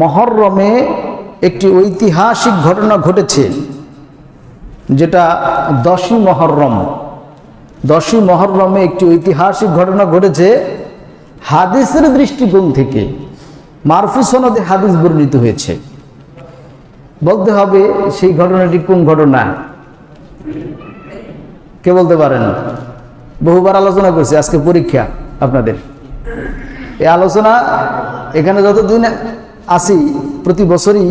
মহরমে একটি ঐতিহাসিক ঘটনা ঘটেছে, যেটা দশই মহরম। দশই মহরমে একটি ঐতিহাসিক ঘটনা ঘটেছে হাদিসের দৃষ্টিকোণ থেকে। মারফু সনদে হাদিস বর্ণিত হয়েছে। বলতে হবে সেই ঘটনাটি কোন ঘটনা? কে বলতে পারেন? বহুবার আলোচনা করছি, আজকে পরীক্ষা আপনাদের। এই আলোচনা এখানে যতদিন আসি প্রতি বছরই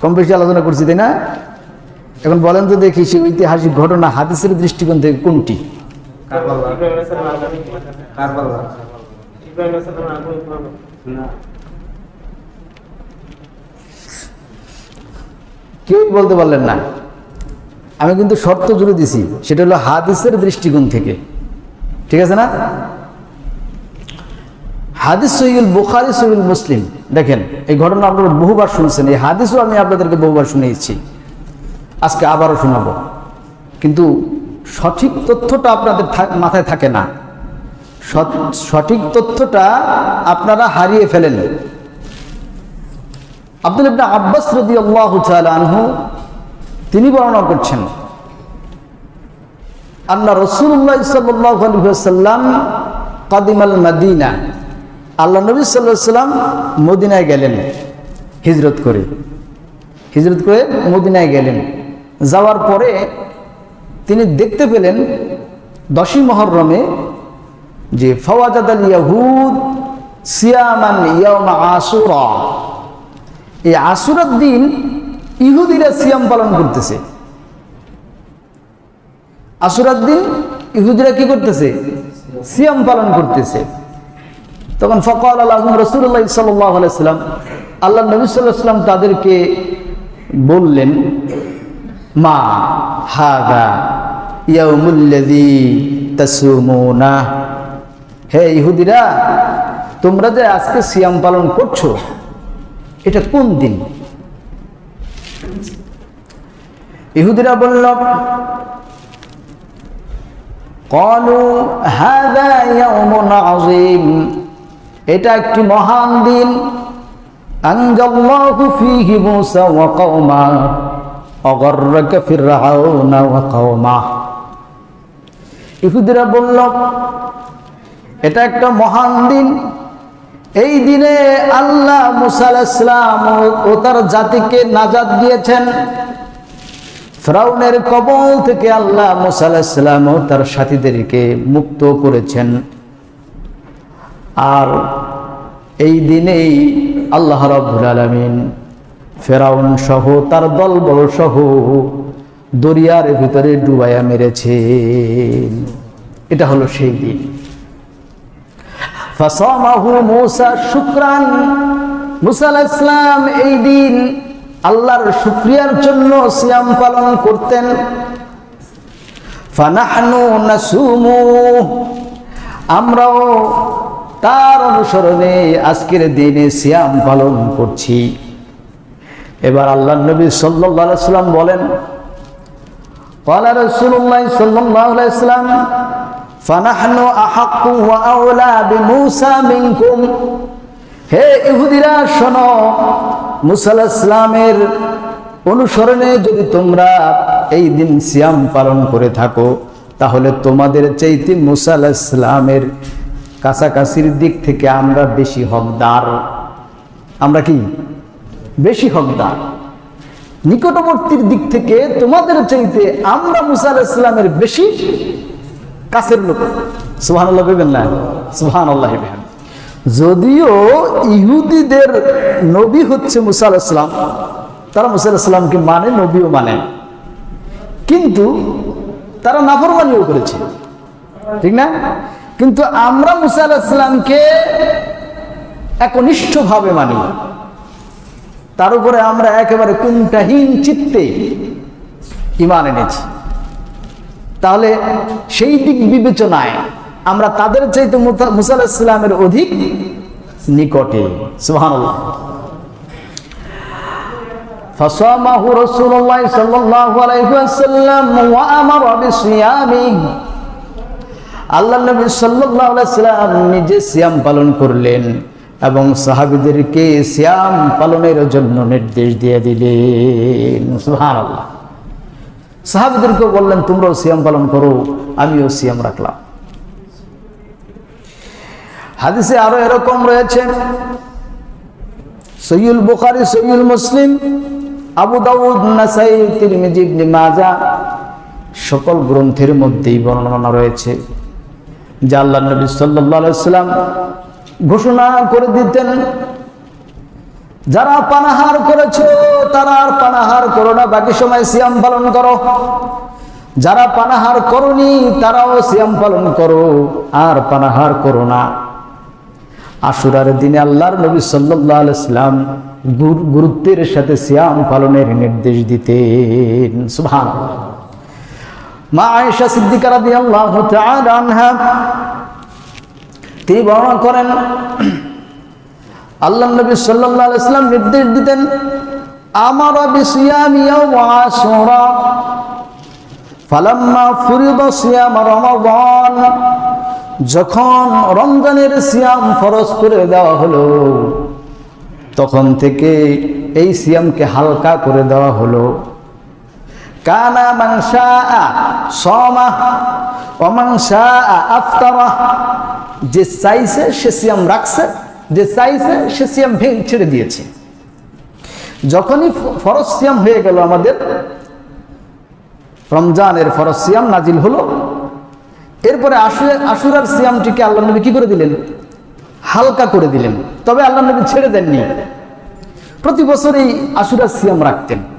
কম বেশি আলোচনা করছি তাই না? এখন বলেন তো দেখি সেই ঐতিহাসিক ঘটনা হাদিসের দৃষ্টিকোণ থেকে কোনটি? কেউই বলতে পারলেন না। আমি কিন্তু শর্ত জুড়ে দিছি সেটা হলো হাদিসের দৃষ্টিকোণ থেকে। ঠিক আছে না? হাদিস সহিউল বুখারি সহিউল মুসলিম। দেখেন, এই ঘটনা আপনারা বহুবার শুনছেন। এই হাদিসও আমি আপনাদেরকে বহুবার শুনিয়েছি। আজকে আবারও শোনাবো। কিন্তু সঠিক তথ্যটা আপনাদের মাথায় থাকে না। সঠিক তথ্যটা আপনারা হারিয়ে ফেলেন। আব্দুল ইবনে আব্বাস রাদিয়াল্লাহু তাআলা আনহু, তিনি বর্ণনা করছেন আল্লাহ রসুল্লাহ ওয়াসাল্লাম কাদিমাল মাদিনা। আল্লাহ নবী আলাইহি সাল্লাম মদিনায় গেলেন হিজরত করে। হিজরত করে মদিনায় গেলেন। যাওয়ার পরে তিনি দেখতে পেলেন দশই মহরমে যে ফওয়াজাদ আল ইয়াহুদ সিয়ামান ইয়াউমা আশুরা। এই আশুরার দিন ইহুদিরা সিয়াম পালন করতেছে। আশুরার দিন ইহুদিরা কি করতেছে? সিয়াম পালন করতেছে। তখন ফকাল আল্লাহম রসুল্লাহ সাল্লাম আল্লাহ নবী সাল্লাম তাদেরকে বললেন মা হাগা ইয়াউমুল্লাযী তাসুমুনা হে ইহুদিরা তোমরা যে আজকে সিয়াম পালন করছো এটা কোন দিন ইহুদিরা বলল قالوا هذا يوم عظيم এটা একটি মহান দিন। আনজাল্লাহু ফীহি মূসা ওয়া কওমা, অগররাকা ফিরআউনা ওয়া কওমা। ইহুদিরা বলল, এটা একটা মহান দিন। এই দিনে আল্লাহ মুসা আলাইহিস ও তার জাতিকে নাজাদ দিয়েছেন। ফ্রাউনের কবল থেকে আল্লাহ মুসা আলাইহিস ও তার সাথীদেরকে মুক্ত করেছেন। আর এই দিনেই আল্লাহ রাব্বুল আলামিন ফেরাউন সহ, তার দলবল সহ দরিয়ার ভিতরে ডুবাইয়া মেরেছেন। এটা হলো সেই দিন। ফাসামাহু মূসা শুকরান। মুসা আলাইহিস সালাম এই দিন আল্লাহর শুকরিয়ার জন্য সিয়াম পালন করতেন। ফানাহনু নাসুমু। আমরাও তার অনুসরণে আজকের দিনে সিয়াম পালন করছি এবার আল্লাহ নবী সাল্লাল্লাহু আলাইহি সাল্লাম বলেন قال رسول الله صلى الله عليه وسلم فنحن أحق وأولى بموسى منكم হে ইহুদিরা শোনো মুসা আলাইহিস সালামের অনুসরণে যদি তোমরা এই দিন সিয়াম পালন করে থাকো তাহলে তোমাদের চাইতে মুসা আলাইহিস সালামের কাছাকাছির দিক থেকে আমরা বেশি হকদার। আমরা কি? বেশি হকদার। নিকটবর্তীর দিক থেকে তোমাদের চাইতে আমরা মুসা ইসলামের বেশি কাছের লোক। সুহান আল্লাহ কইবেন না? সুহান আল্লাহ যদিও ইহুদিদের নবী হচ্ছে মুসা ইসলাম তারা মুসা আলাহ ইসলামকে মানে নবীও মানে। কিন্তু তারা নাফরমানিও করেছে। ঠিক না? কিন্তু আমরা মুসা আলাহ ইসলামকে একনিষ্ঠভাবে মানি তার উপরে আমরা একেবারে কুণ্ঠাহীন চিত্তে ইমান এনেছি তাহলে সেই দিক বিবেচনায় আমরা তাদের চাইতে মুসা ইসলামের অধিক নিকটে সুবহানাল্লাহ فصامه رسول الله صلى الله عليه وسلم وأمر بصيامه আল্লাহ নবী সাল্লাম নিজে সিয়াম পালন করলেন এবং সাহাবিদেরকে শ্যাম পালনের জন্য নির্দেশ দিয়ে দিলেন। সাহাবিদেরকেও বললেন, তোমরাও সিয়াম পালন করো, আমিও সিয়াম রাখলাম। হাদিসে আরও এরকম রয়েছে। সৈয়ুল বুখারি সৈয়ুল মুসলিম, আবু দাউদ, নাসাই, তিরমিজি মাজা সকল গ্রন্থের মধ্যেই বর্ণনা রয়েছে। যা আল্লাহ নবী সাল্লাম ঘোষণা করে দিতেন, যারা পানাহার করেছ, তারা আর পানাহার করো না, বাকি সময় সিয়াম পালন করো। যারা পানাহার করনি, তারাও সিয়াম পালন করো, আর পানাহার করো না। আশুরার দিনে আল্লাহর নবী সাল্লাম গুর- গুরুত্বের সাথে সিয়াম পালনের নির্দেশ দিতেন। সুবহানাল্লাহ। মা আয়েশা সিদ্দিকা রাদিয়াল্লাহু তাআলা আনহা, তিনি বর্ণনা করেন আল্লাহ নবী সাল্লাল্লাহু আলাইহি সাল্লাম নির্দেশ দিতেন, আমারা যখন রমজানের সিয়াম ফরজ করে দেওয়া হলো, তখন থেকে এই সিয়ামকে হালকা করে দেওয়া হলো। কানা মাংসা সমা অমাংসা আফতারা। যে চাইছে সে সিয়াম রাখছে, যে চাইছে সে সিয়াম ভেঙে ছেড়ে দিয়েছে। যখনই ফ- ফরজ সিয়াম হয়ে গেল আমাদের, রমজানের ফরজ সিয়াম নাজিল হলো। এরপরে আশুরা, আশুরার সিয়ামটিকে আল্লাহ নবী কি করে দিলেন? হালকা করে দিলেন। তবে আল্লাহ নবী ছেড়ে দেননি। প্রতি বছরই আশুরার সিয়াম রাখতেন।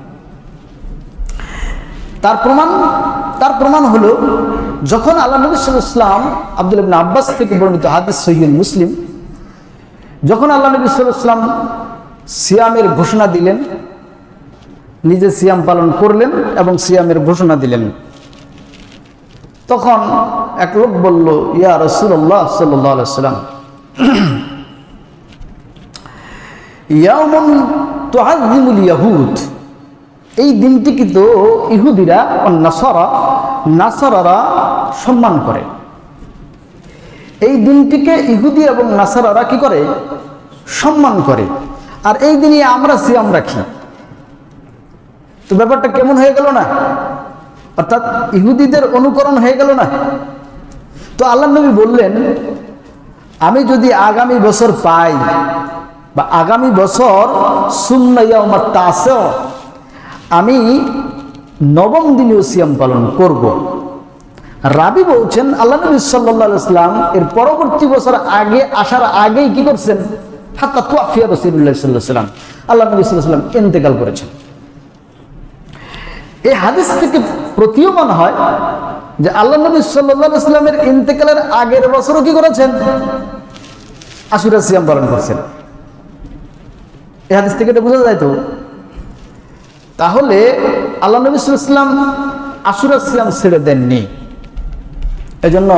তার প্রমাণ তার প্রমাণ হলো, যখন আল্লাহ নবী ইসলাম আব্দুল আব্বাস থেকে বর্ণিত হাদিস সহিহ মুসলিম, যখন আল্লাহ নবী ইসলাম সিয়ামের ঘোষণা দিলেন, নিজে সিয়াম পালন করলেন এবং সিয়ামের ঘোষণা দিলেন। তখন এক লোক বলল, ইয়া রসুল্লাহ সাল্লাহ সাল্লাম ইয়ামুন তুআযিমুল ইয়াহুদ। এই দিনটি কিন্তু ইহুদিরা নাসারা, নাসারারা সম্মান করে। এই দিনটিকে ইহুদি এবং নাসারারা কি করে? সম্মান করে। আর এই দিনে আমরা সিয়াম রাখি তো ব্যাপারটা কেমন হয়ে গেল না? অর্থাৎ ইহুদিদের অনুকরণ হয়ে গেল না? তো আল্লাহ নবী বললেন, আমি যদি আগামী বছর পাই বা আগামী বছর আমার তাসেও আমি নবম দিনেও সিয়াম পালন করব। রাবি বলছেন, আল্লাহ নবী সাল্লাহ ইসলাম এর পরবর্তী বছর আগে আসার আগেই কি করছেন? সাল্লাম আল্লাহ নবী সাল্লাম ইন্তেকাল করেছেন। এই হাদিস থেকে প্রতীয়মান হয় যে আল্লাহ নবী ইসলামের ইন্তেকালের আগের বছরও কি করেছেন? আশুরা সিয়াম পালন করছেন। এই হাদিস থেকে এটা বোঝা যায় তো? তাহলে আল্লাহ নবী সাল্লাম আশুরা সিয়াম ছেড়ে দেননি। এজন্য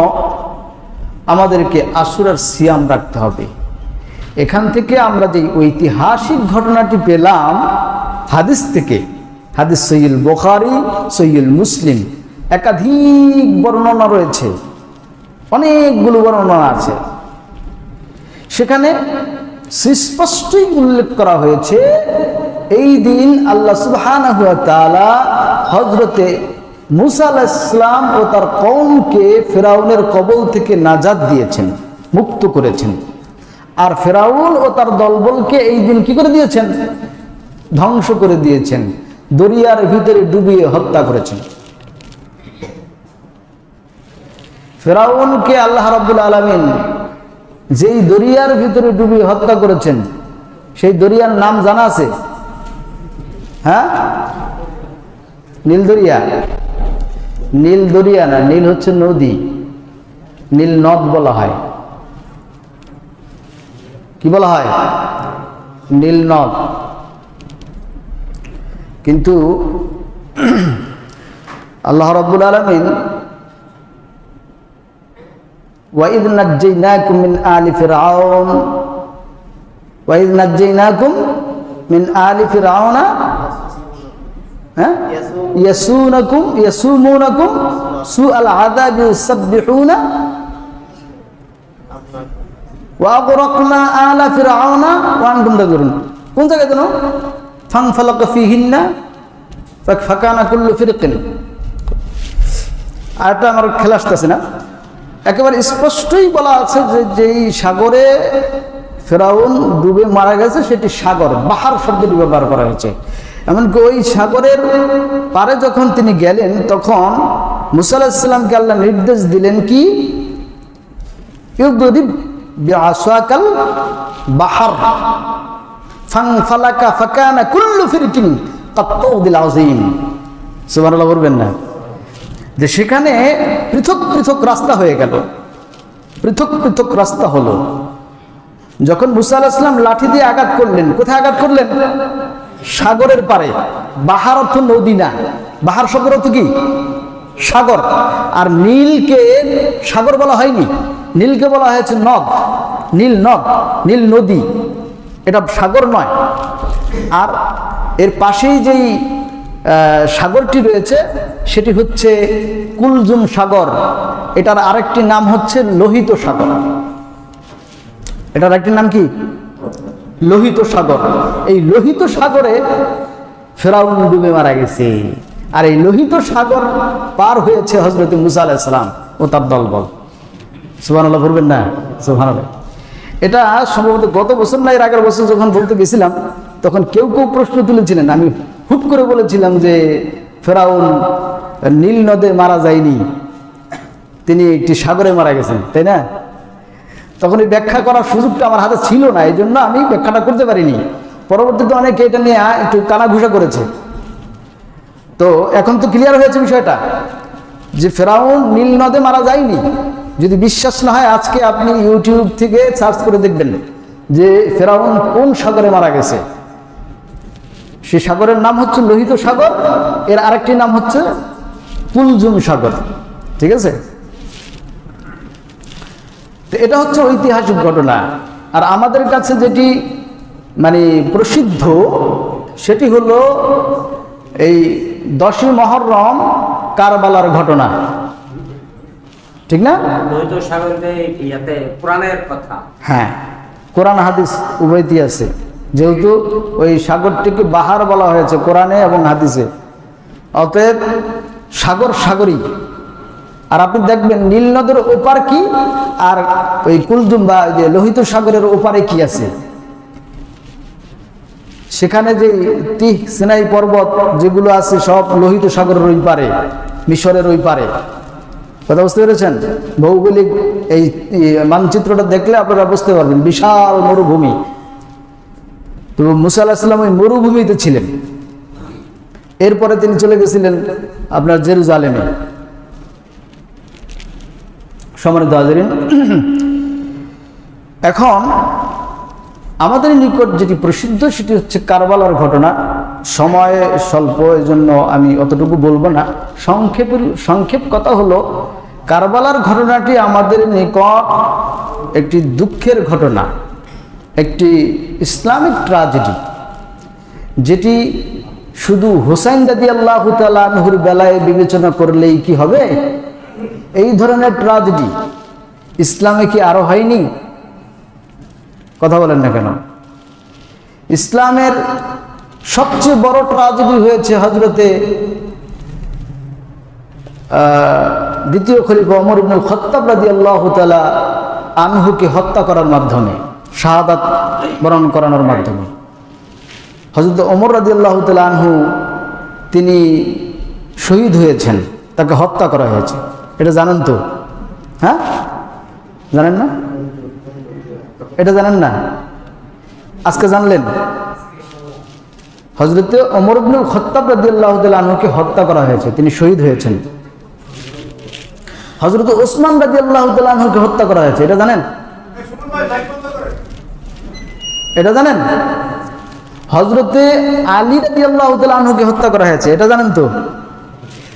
আমাদেরকে আশুরার সিয়াম রাখতে হবে। এখান থেকে আমরা যে ঐতিহাসিক ঘটনাটি পেলাম, হাদিস থেকে, হাদিস সৈয়ুল বোখারি সৈয়ুল মুসলিম, একাধিক বর্ণনা রয়েছে। অনেকগুলো বর্ণনা আছে। সেখানে সুস্পষ্টই উল্লেখ করা হয়েছে এই দিন আল্লাহ সুবহানাহু হজরতে তাআলা হযরতে মুসা আলাইহিস সালাম ও তার কৌমকে ফেরাউনের কবল থেকে নাজাদ দিয়েছেন, মুক্ত করেছেন। আর ফেরাউন ও তার দলবলকে এই দিন কি করে দিয়েছেন? ধ্বংস করে দিয়েছেন, দরিয়ার ভিতরে ডুবিয়ে হত্যা করেছেন। ফেরাউনকে আল্লাহ রাব্বুল আলামিন যেই দরিয়ার ভিতরে ডুবিয়ে হত্যা করেছেন, সেই দরিয়ার নাম জানা আছে? হ্যাঁ? নীলদরিয়া। নীলদরিয়া না, নীল হচ্ছে নদী। নীল নদ বলা হয়। কি বলা হয়? নীল নদ। কিন্তু আল্লাহ রব্বুল আলমিন ওয়াইদ নাজ্জাইনাকুম মিন আলি ফিরাউন ওয়াইদ নাজ্জাইনাকুম মিন আলি ফিরাউনা হ্যাঁ? ইয়াসুনাকুম, ইয়াসুমুনাকুম সুআল আযাবি ইউসাব্বিহুনা। ওয়া আগরাকনা আলা ফিরআউনা ওয়া আনতুম তানজুরুন কোন জায়গায় জানো ফানফালাক ফিহিন্না ফাকানা কুল্লু আর আরেকটা আমার খেলা আসতেছে না। একেবারে স্পষ্টই বলা আছে যে যেই সাগরে ফেরাউন ডুবে মারা গেছে, সেটি সাগর, বাহার শব্দটি ব্যবহার করা হয়েছে। এমনকি ওই সাগরের পারে যখন তিনি গেলেন, তখন মুসা আলাহিসাল্লামকে আল্লাহ নির্দেশ দিলেন কি? বিআসাকাল বাহার ফাং ফালাকা ফাকানা কুল্লু ফিরকিন কাত্তাউদিল সুবহানাল্লাহ বলবেন না। যে সেখানে পৃথক পৃথক রাস্তা হয়ে গেল। পৃথক পৃথক রাস্তা হলো। যখন মুসা আলাহিসাম লাঠি দিয়ে আঘাত করলেন, কোথায় আঘাত করলেন? সাগরের পারে। বাহার অর্থ নদী না। বাহার সাগর অর্থ কি? সাগর। আর নীলকে সাগর বলা হয়নি। নীলকে বলা হয়েছে নদ। নীল নদ, নীল নদী। এটা সাগর নয়। আর এর পাশেই যেই সাগরটি রয়েছে, সেটি হচ্ছে কুলজুম সাগর। এটার আরেকটি নাম হচ্ছে লোহিত সাগর। এটার একটি নাম কি? লোহিত সাগর এই লোহিত সাগরে ফেরাউন ডুবে মারা গেছে। আর এই লোহিত সাগর পার হয়েছে হজরত মুসা আলাইসালাম ও তার দলবল। সুবাহ বলবেন না? সুবাহ এটা সম্ভবত গত বছর না, এর আগের বছর যখন বলতে গেছিলাম, তখন কেউ কেউ প্রশ্ন তুলেছিলেন। আমি হুট করে বলেছিলাম যে ফেরাউন নীল নদে মারা যায়নি। তিনি একটি সাগরে মারা গেছেন, তাই না? তখন এই ব্যাখ্যা করার সুযোগটা আমার হাতে ছিল না, এই জন্য আমি ব্যাখ্যাটা করতে পারিনি। পরবর্তীতে অনেকে এটা নিয়ে একটু কানাঘুষা করেছে। তো এখন তো ক্লিয়ার হয়েছে বিষয়টা যে ফেরাউন নীল নদে মারা যায়নি। যদি বিশ্বাস না হয়, আজকে আপনি ইউটিউব থেকে সার্চ করে দেখবেন যে ফেরাউন কোন সাগরে মারা গেছে। সে সাগরের নাম হচ্ছে লোহিত সাগর, এর আরেকটি নাম হচ্ছে কুলজুম সাগর, ঠিক আছে? তো এটা হচ্ছে ঐতিহাসিক ঘটনা। আর আমাদের কাছে যেটি মানে প্রসিদ্ধ সেটি হলো এই দশই মহরম কারবালার ঘটনা। ঠিক না? সাগরে হ্যাঁ কোরআন হাদিস উভয়টি আছে। যেহেতু ওই সাগরটিকে বাহার বলা হয়েছে কোরআনে এবং হাদিসে। অতএব সাগর সাগরই আর আপনি দেখবেন নীল নদের ওপার কি? আর ওই কুলজুম বা যে লোহিত সাগরের ওপারে কি আছে? সেখানে যে তিহ, সিনাই পর্বত যেগুলো আছে সব লোহিত সাগরের ওই পারে, মিশরের ওই পারে। কথা বুঝতে পেরেছেন? ভৌগোলিক এই মানচিত্রটা দেখলে আপনারা বুঝতে পারবেন, বিশাল মরুভূমি। তো মুসা আলাহিসাল্লাম ওই মরুভূমিতে ছিলেন। এরপরে তিনি চলে গেছিলেন আপনার জেরুজালেমে। সম্মানিত হাজারিন। এখন আমাদের নিকট যেটি প্রসিদ্ধ, সেটি হচ্ছে কারবালার ঘটনা। সময় স্বল্প এই জন্য আমি অতটুকু বলব না। সংক্ষেপ সংক্ষেপ কথা হলো, কারবালার ঘটনাটি আমাদের নিকট একটি দুঃখের ঘটনা, একটি ইসলামিক ট্রাজেডি, যেটি শুধু হোসাইন দাদি আল্লাহ তালুর বেলায় বিবেচনা করলেই কি হবে? এই ধরনের ট্রাজেডি ইসলামে কি আরও হয়নি? কথা বলেন না কেন? ইসলামের সবচেয়ে বড় ট্রাজেডি হয়েছে হজরতে দ্বিতীয় খলিফা অমর ইবনুল খত্তাব রাজি আল্লাহ তালা আনহুকে হত্যা করার মাধ্যমে, শাহাদাত বরণ করানোর মাধ্যমে। হজরত অমর রাজি আল্লাহ তালা আনহু তিনি শহীদ হয়েছেন, তাকে হত্যা করা হয়েছে। এটা জানেন তো? হ্যাঁ? জানেন না? এটা জানেন না? আজকে জানলেন। হজরত অমর ইবনুল খত্তাব রাদিয়াল্লাহু হত্যা করা হয়েছে। তিনি শহীদ হয়েছেন। হজরত ওসমান রাদিয়াল্লাহু হত্যা করা হয়েছে। এটা জানেন? এটা জানেন? হজরতে আলী রাদিয়াল্লাহু হত্যা করা হয়েছে। এটা জানেন তো?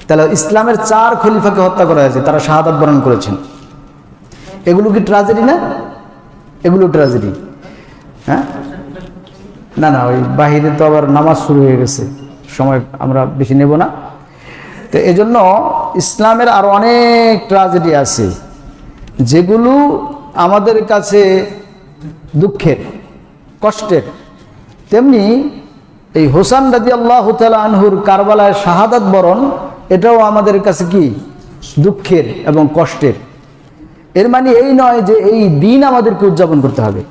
তাহলে ইসলামের চার খলিফাকে হত্যা করা হয়েছে, তারা শাহাদাত বরণ করেছেন। এগুলো কি ট্রাজেডি না? এগুলো ট্রাজেডি হ্যাঁ? না না, ওই বাহিরে তো আবার নামাজ শুরু হয়ে গেছে, সময় আমরা বেশি নেব না। তো এজন্য ইসলামের আর অনেক ট্রাজেডি আছে, যেগুলো আমাদের কাছে দুঃখের, কষ্টের। তেমনি এই হোসান রাজি আল্লাহ আনহুর কারবালায় শাহাদাত বরণ এটাও আমাদের কাছে কি? দুঃখের এবং কষ্টের। এর মানে এই নয় যে এই দিন আমাদেরকে উদযাপন করতে হবে।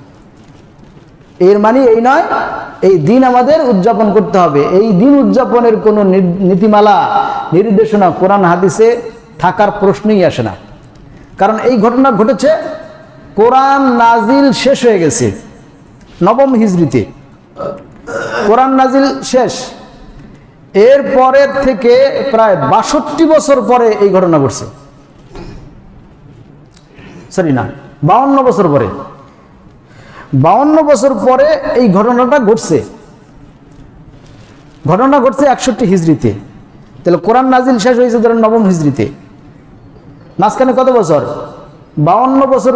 এর মানে এই নয়, এই দিন আমাদের উদযাপন করতে হবে। এই দিন উদযাপনের কোনো নীতিমালা, নির্দেশনা, কোরআন, হাদিসে থাকার প্রশ্নই আসে না। কারণ এই ঘটনা ঘটেছে, কোরআন নাজিল শেষ হয়ে গেছে, নবম হিজড়িতে। কোরআন নাজিল শেষ। এর পরের থেকে প্রায় বাষট্টি বছর পরে এই ঘটনা ঘটছে। সরি না, বাউন্ন বছর পরে। বাউন্ন বছর পরে এই ঘটনাটা ঘটছে। ঘটনা ঘটছে একষট্টি হিজড়িতে। তাহলে কোরআন নাজিল শেষ হয়েছে ধরেন নবম হিজড়িতে। মাঝখানে কত বছর? বাউন্ন বছর